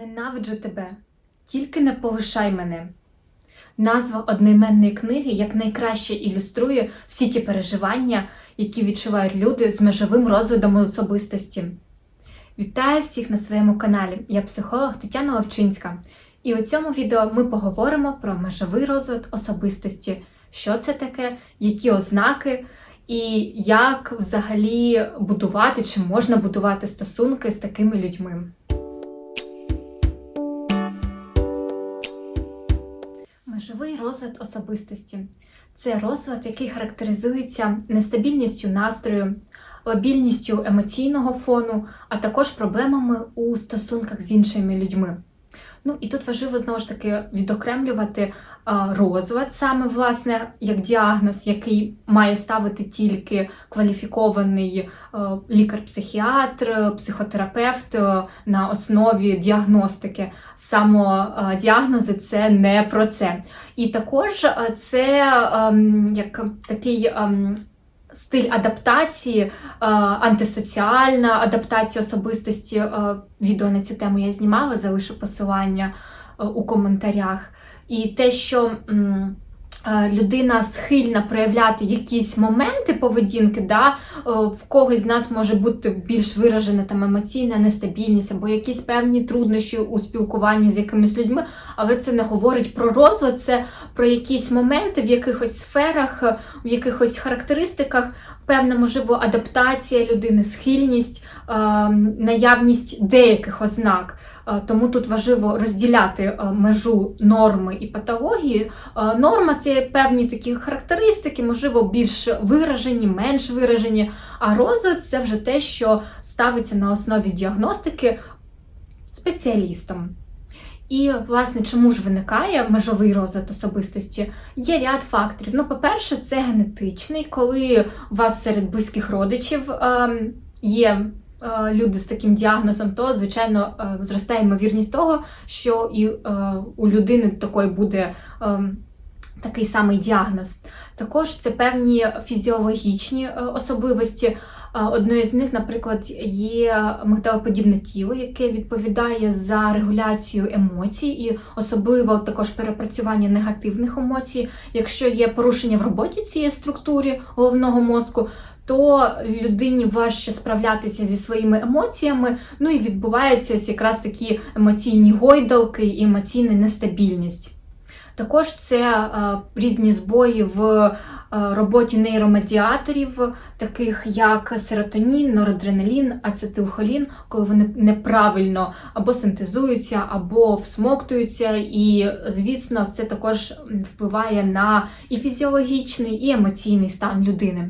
ненавиджу тебе, тільки не полишай мене. Назва одноіменної книги якнайкраще ілюструє всі ті переживання, які відчувають люди з межовим розладом особистості. Вітаю всіх на своєму каналі. Я психолог Тетяна Лавчинська. І у цьому відео ми поговоримо про межовий розлад особистості, що це таке, які ознаки, і як взагалі будувати чи можна будувати стосунки з такими людьми. Межовий розлад особистості це розлад, який характеризується нестабільністю настрою, лабільністю емоційного фону, а також проблемами у стосунках з іншими людьми. Ну і тут важливо знову ж таки відокремлювати розлад, саме власне як діагноз, який має ставити тільки кваліфікований а, лікар-психіатр, психотерапевт а, на основі діагностики. Самодіагнози це не про це. І також це а, як такий. Стиль адаптації, е, антисоціальна адаптація особистості. е, Відео на цю тему я знімала, залишу посилання е, у коментарях. І те, що людина схильна проявляти якісь моменти поведінки, да, е, в когось з нас може бути більш виражена там емоційна нестабільність або якісь певні труднощі у спілкуванні з якимись людьми, але це не говорить про розлад, це про якісь моменти в якихось сферах, е, в якихось характеристиках, певна можливо адаптація людини, схильність, е, наявність деяких ознак. Е, Тому тут важливо розділяти е, межу норми і патології. Е, Норма це певні такі характеристики, можливо, більш виражені, менш виражені. А розлад це вже те, що ставиться на основі діагностики спеціалістом. І, власне, чому ж виникає межовий розлад особистості? Є ряд факторів. Ну, по-перше, це генетичний, коли у вас серед близьких родичів ем, є люди з таким діагнозом, то, звичайно, е, зростає ймовірність того, що і е, у людини такої буде ем, такий самий діагноз. Також це певні фізіологічні е, особливості. Одною з них, наприклад, є мигдалоподібне тіло, яке відповідає за регуляцію емоцій, і особливо також перепрацювання негативних емоцій. Якщо є порушення в роботі цієї структури головного мозку, то людині важче справлятися зі своїми емоціями. Ну і відбуваються ось якраз такі емоційні гойдалки і емоційна нестабільність. Також це е, різні збої в е, роботі нейромедіаторів, таких як серотонін, норадреналін, ацетилхолін, коли вони неправильно або синтезуються, або всмоктуються. І, звісно, це також впливає на і фізіологічний, і емоційний стан людини.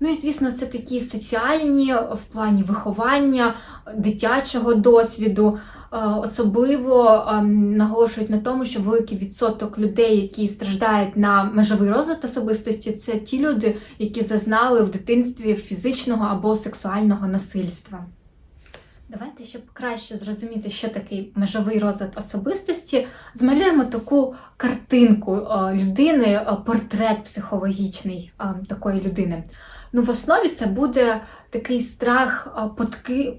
Ну і звісно, це такі соціальні в плані виховання, дитячого досвіду. Е, Особливо ем, наголошують на тому, що великий відсоток людей, які страждають на межовий розвиток особистості, це ті люди, які зазнали в дитинстві фізичного або сексуального насильства. Давайте, щоб краще зрозуміти, що такий межовий розлад особистості, змалюємо таку картинку е, людини, е, портрет психологічний е, такої людини. Ну, в основі це буде такий страх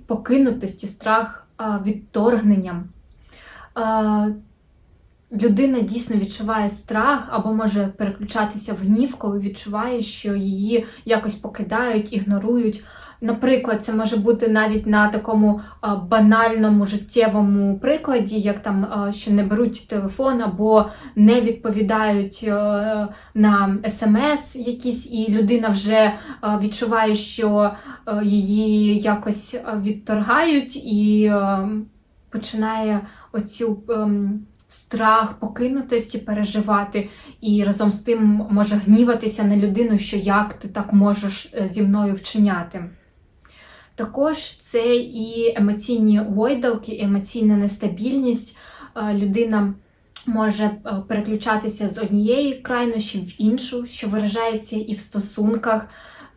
покинутості, страх відторгненням. Людина дійсно відчуває страх або може переключатися в гнів, коли відчуває, що її якось покидають, ігнорують. Наприклад, це може бути навіть на такому банальному життєвому прикладі, як там що не беруть телефон або не відповідають е, на смс якісь, і людина вже відчуває, що е, її якось е, відторгають, і е, починає оцю. ем, Страх покинутості переживати, і разом з тим може гніватися на людину, що як ти так можеш е, зі мною вчиняти. Також це і емоційні гойдалки, емоційна нестабільність. Е, Людина може е, переключатися з однієї крайнощі в іншу, що виражається і в стосунках.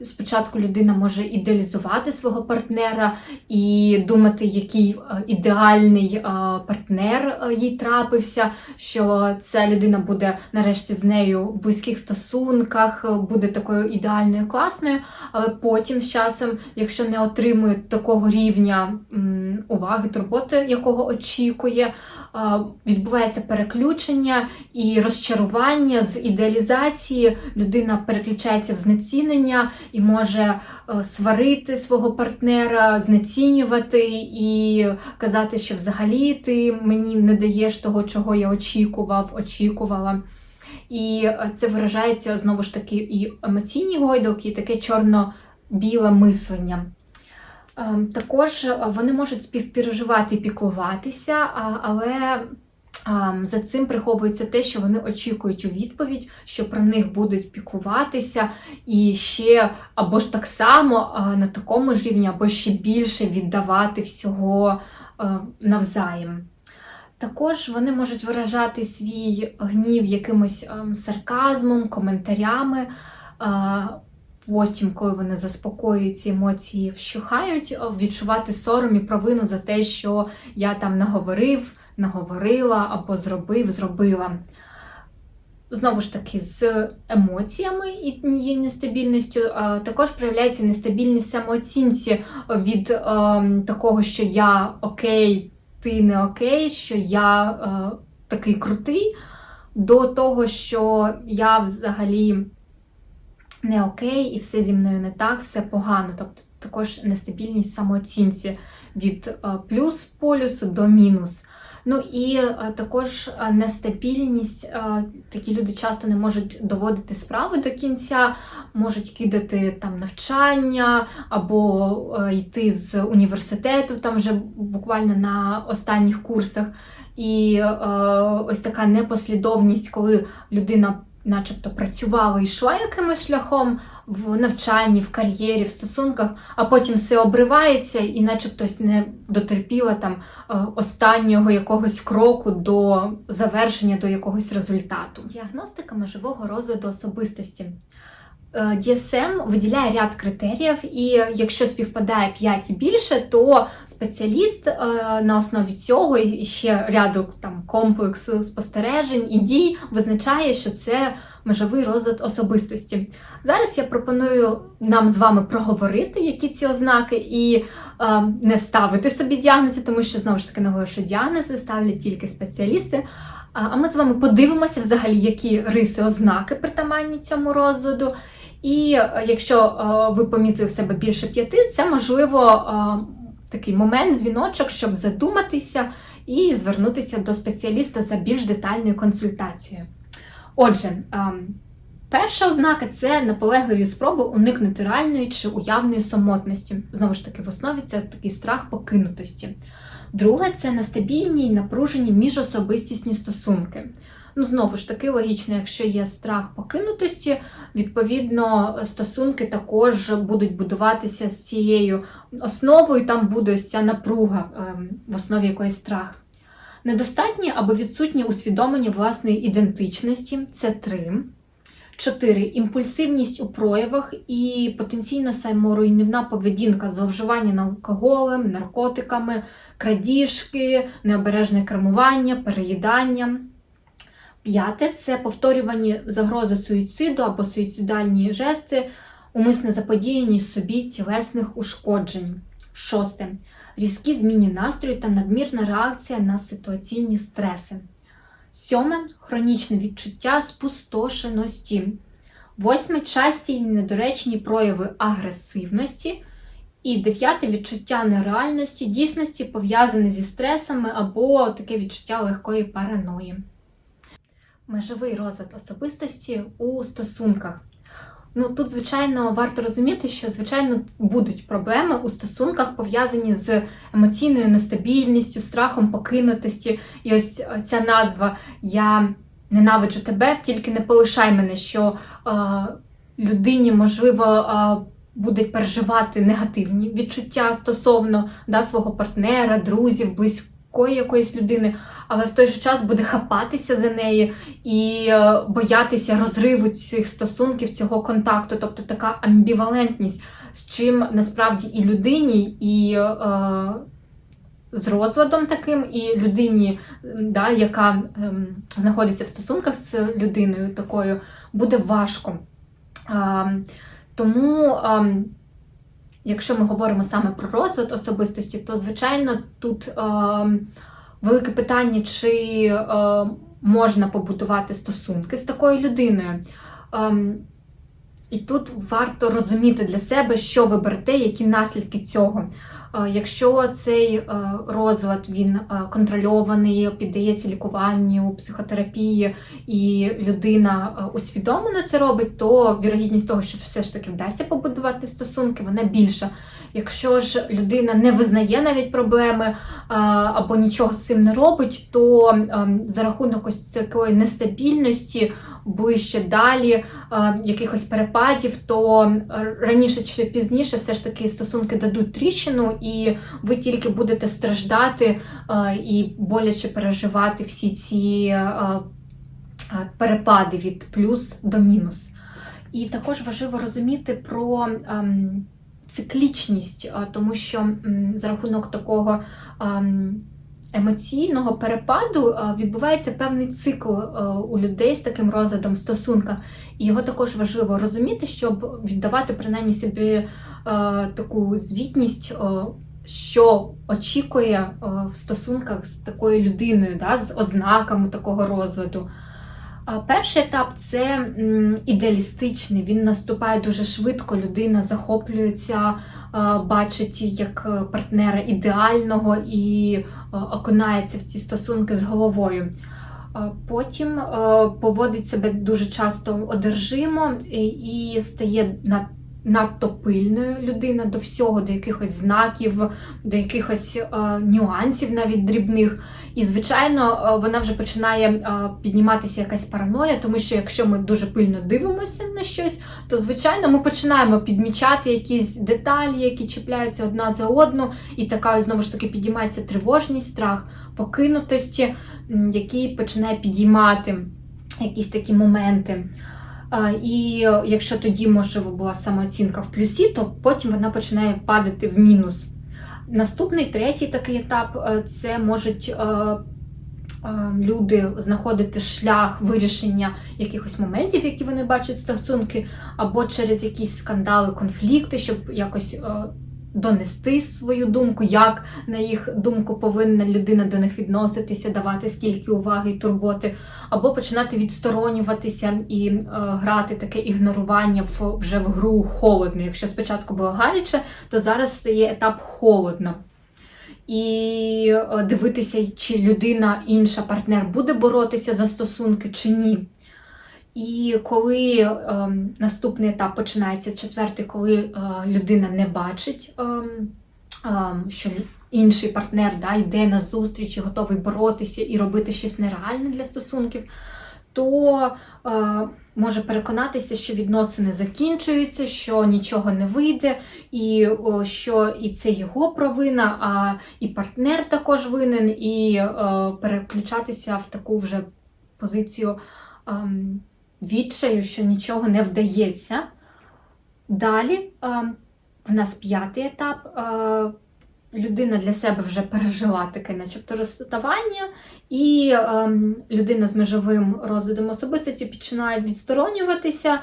Спочатку людина може ідеалізувати свого партнера і думати, який е, ідеальний е, партнер е, їй трапився, що ця людина буде нарешті з нею в близьких стосунках, буде такою ідеальною, класною, але потім з часом, якщо не отримує такого рівня уваги, турботи, якого очікує, відбувається переключення і розчарування з ідеалізації. Людина переключається в знецінення і може е, сварити свого партнера, знецінювати і казати, що взагалі ти мені не даєш того, чого я очікував, очікувала. І е, це виражається знову ж таки і емоційні гойдалки, і таке чорно-біле мислення. Ем, Також е, вони можуть співпереживати і піклуватися, але за цим приховується те, що вони очікують у відповідь, що про них будуть піклуватися і ще або ж так само на такому ж рівні, або ще більше віддавати всього е, навзаєм. Також вони можуть виражати свій гнів якимось ем, сарказмом, коментарями. Потім, коли вони заспокоюють ці емоції, вщухають, відчувати сором і провину за те, що я там наговорив, наговорила або зробив, зробила. Знову ж таки, з емоціями і її нестабільністю також проявляється нестабільність самооцінці від е, такого, що я окей, ти не окей, що я е, такий крутий, до того, що я взагалі не окей, і все зі мною не так, все погано. Тобто також нестабільність самооцінці від е, плюс полюсу до мінус. Ну і е, також е, нестабільність. е, Такі люди часто не можуть доводити справи до кінця, можуть кидати там навчання або йти з університету там вже буквально на останніх курсах. І ось така непослідовність, коли людина начебто працювала і йшла якимось шляхом в навчанні, в кар'єрі, в стосунках, а потім все обривається, і начебто хтось не дотерпіла там е, останнього якогось кроку до завершення, до якогось результату. Діагностика межового розладу особистості. Е, DSM виділяє ряд критеріїв, і якщо співпадає 5 і більше, то спеціаліст е, на основі цього і ще ряду там комплексу спостережень і дій визначає, що це межовий розлад особистості. Зараз я пропоную нам з вами проговорити, які ці ознаки, і е, не ставити собі діагнози, тому що знову ж таки наголошую, діагнози ставлять тільки спеціалісти. А а ми з вами подивимося взагалі, які риси, ознаки притаманні цьому розладу. І е, якщо е, ви помітили в себе більше п'яти, це можливо е, такий момент, дзвіночок, щоб задуматися і звернутися до спеціаліста за більш детальною консультацією. Отже, перша ознака це наполегливі спроби уникнути реальної чи уявної самотності. Знову ж таки, в основі це такий страх покинутості. Друге це нестабільні і напружені міжособистісні стосунки. Ну, знову ж таки, логічно, якщо є страх покинутості, відповідно, стосунки також будуть будуватися з цією основою, там буде ось ця напруга ем, в основі якоїсь страх. Недостатнє або відсутнє усвідомлення власної ідентичності це три. Чотири. Імпульсивність у проявах і потенційно саморуйнівна поведінка, зловживання алкоголем, наркотиками, крадіжки, необережне кермування, переїдання. П'яте це повторювані загрози суїциду або суїцидальні жести, умисне заподіяння собі тілесних ушкоджень. Шосте. Різкі зміни настрою та надмірна реакція на ситуаційні стреси. Сьоме хронічне відчуття спустошеності. Восьме часті і недоречні прояви агресивності. І дев'яте відчуття нереальності, дійсності пов'язане зі стресами або таке відчуття легкої параної. Межовий розлад особистості у стосунках. Ну тут, звичайно, варто розуміти, що звичайно будуть проблеми у стосунках пов'язані з емоційною нестабільністю, страхом покинутості. І ось е, ця назва Я ненавиджу тебе, тільки не полишай мене, що е, людині можливо. Е, Будуть переживати негативні відчуття стосовно да, свого партнера, друзів, близької якоїсь людини, але в той же час буде хапатися за неї і е, боятися розриву цих стосунків, цього контакту, тобто така амбівалентність, з чим насправді і людині, і е, з розладом таким, і людині, да, яка е, знаходиться в стосунках з людиною такою, буде важко. Е, тому. Е, якщо ми говоримо саме про розвиток особистості, то звичайно тут е, велике питання, чи е, можна побудувати стосунки з такою людиною. Е, і тут варто розуміти для себе, що ви берете, які наслідки цього. Е, Якщо цей е, розлад він е, контрольований, піддається лікуванню, психотерапії, і людина усвідомлено це робить, то вірогідність того, що все ж таки вдасться побудувати стосунки, вона більша. Якщо ж людина не визнає навіть проблеми або нічого з цим не робить, то ем, за рахунок ось такої нестабільності ближче далі е, якихось перепадів, то е, раніше чи пізніше все ж таки стосунки дадуть тріщину, і ви тільки будете страждати е, і боляче переживати всі ці е, е, перепади від плюс до мінус. І також важливо розуміти про ем, циклічність, е, тому що за рахунок такого. Ем, емоційного перепаду е, відбувається певний цикл е, у людей з таким розладом стосунка. І його також важливо розуміти, щоб віддавати принаймні собі е, таку звітність, що очікує в стосунках з такою людиною, да, з ознаками такого розладу. Перший етап це ідеалістичний. Він наступає дуже швидко. Людина захоплюється, бачить як е, партнера ідеального і е, окунається в ці стосунки з головою. Потім е, поводить себе дуже часто одержимо і, стає надто пильною людина до всього, до якихось знаків, до якихось е, нюансів, навіть дрібних. І, звичайно, е, вона вже починає е, підніматися якась параноя, тому що якщо ми дуже пильно дивимося на щось, то звичайно ми починаємо підмічати якісь деталі, які чіпляються одна за одну, і така знову ж таки підіймається тривожність, страх покинутості, який починає підіймати якісь такі моменти. І е, якщо тоді, можливо, була самооцінка в плюсі, то потім вона починає падати в мінус. Наступний третій такий етап е, це можуть е, люди знаходити шлях вирішення якихось моментів, які вони бачать стосунки, або через якісь скандали, конфлікти, щоб якось донести свою думку, як на їх думку повинна людина до них відноситися, давати скільки уваги і турботи, або починати відсторонюватися і е, грати таке ігнорування в вже в гру холодно. Якщо спочатку було гаряче, то зараз стає етап холодно. І е, дивитися, чи людина, інша партнер буде боротися за стосунки чи ні. І коли е, наступний етап починається четвертий, коли е, людина не бачить, е, е, що інший партнер да, йде на зустріч і готовий боротися і робити щось нереальне для стосунків, то е, може переконатися, що відносини закінчуються, що нічого не вийде, і о, що і це його провина, а і партнер також винен, і е, переключатися в таку вже позицію. Е, відчаю, що нічого не вдається. Далі е, в нас п'ятий етап. Е, людина для себе вже пережила таке, начебто, розставання, і е, людина з межовим розладом особистості починає відсторонюватися,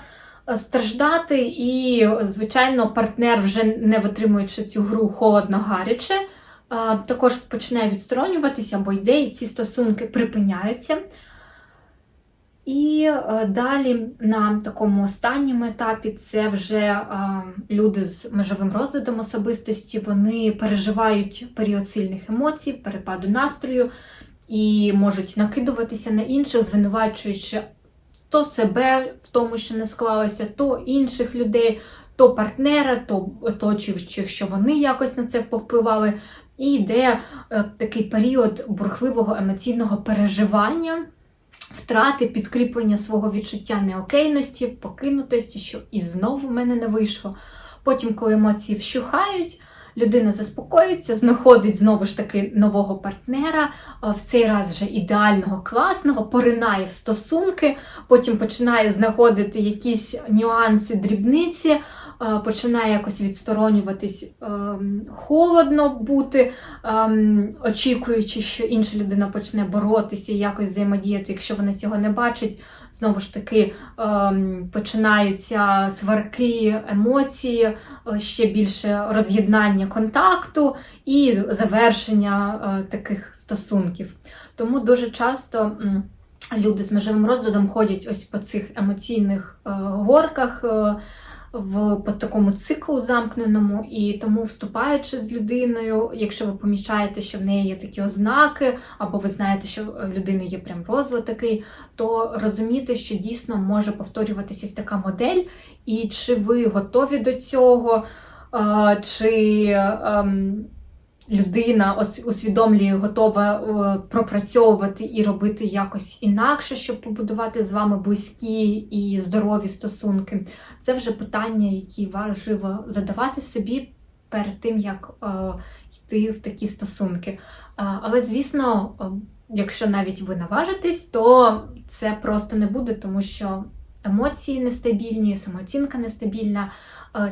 е, страждати, і, звичайно, партнер, вже не витримуючи цю гру холодно-гаряче, е, також починає відсторонюватися, бо йде, і ці стосунки припиняються. І е, далі на такому останньому етапі це вже е, люди з межовим розладом особистості, вони переживають період сильних емоцій, перепаду настрою і можуть накидуватися на інших, звинувачуючи то себе в тому, що не склалося, то інших людей, то партнера, то оточуючих, що вони якось на це повпливали. І йде е, такий період бурхливого емоційного переживання втрати підкріплення свого відчуття неокейності, покинутості, що і знову в мене не вийшло. Потім, коли емоції вщухають, людина заспокоїться, знаходить знову ж таки нового партнера, в цей раз вже ідеального, класного, поринає в стосунки, потім починає знаходити якісь нюанси, дрібниці. Починає якось відсторонюватись ем, холодно бути, ем, очікуючи, що інша людина почне боротися і якось взаємодіяти. Якщо вона цього не бачить, знову ж таки починаються сварки, емоції, е, ще більше роз'єднання контакту і завершення е, таких стосунків. Тому дуже часто. Люди з межовим розладом ходять ось по цих емоційних е, горках, е, в по такому циклу замкненому, і тому, вступаючи з людиною, якщо ви помічаєте, що в неї є такі ознаки, або ви знаєте, що в людини є прям розлад такий, то розуміти, що дійсно може повторюватися ось така модель, і чи ви готові до цього, е, чи ем, людина усвідомлює, готова е, пропрацьовувати і робити якось інакше, щоб побудувати з вами близькі і здорові стосунки. Це вже питання, які важливо задавати собі перед тим, як е, йти в такі стосунки. А, але, звісно, е, якщо навіть ви наважитесь, то це просто не буде, тому що емоції нестабільні, самооцінка нестабільна, е,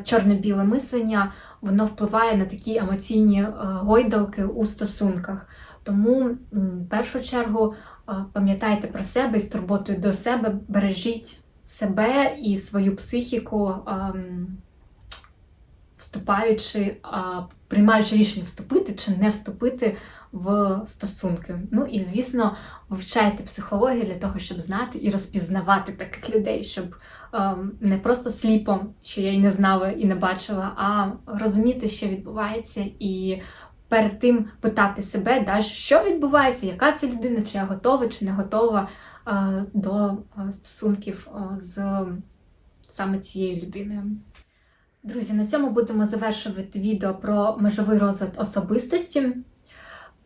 чорно-біле мислення воно впливає на такі емоційні е, гойдалки у стосунках. Тому, в першу чергу, е, пам'ятайте про себе і з турботою до себе бережіть себе і свою психіку, ем, вступаючи, приймаючи рішення вступити чи не вступити в стосунки. Ну і звісно, вивчайте психологію для того, щоб знати і розпізнавати таких людей, щоб ем, не просто сліпо, що я і не знала і не бачила, а розуміти, що відбувається, і перед тим питати себе, да, що відбувається, яка це людина, чи я готова, чи не готова е, до е, стосунків е, з саме цією людиною. Друзі, на цьому будемо завершувати відео про межовий розвиток особистості.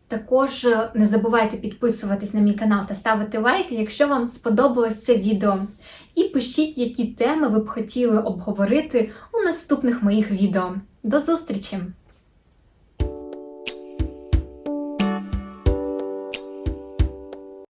Також е, не забувайте підписуватись на мій канал та ставити лайки, якщо вам сподобалось це відео. І пишіть, які теми ви б хотіли обговорити у наступних моїх відео. До зустрічі!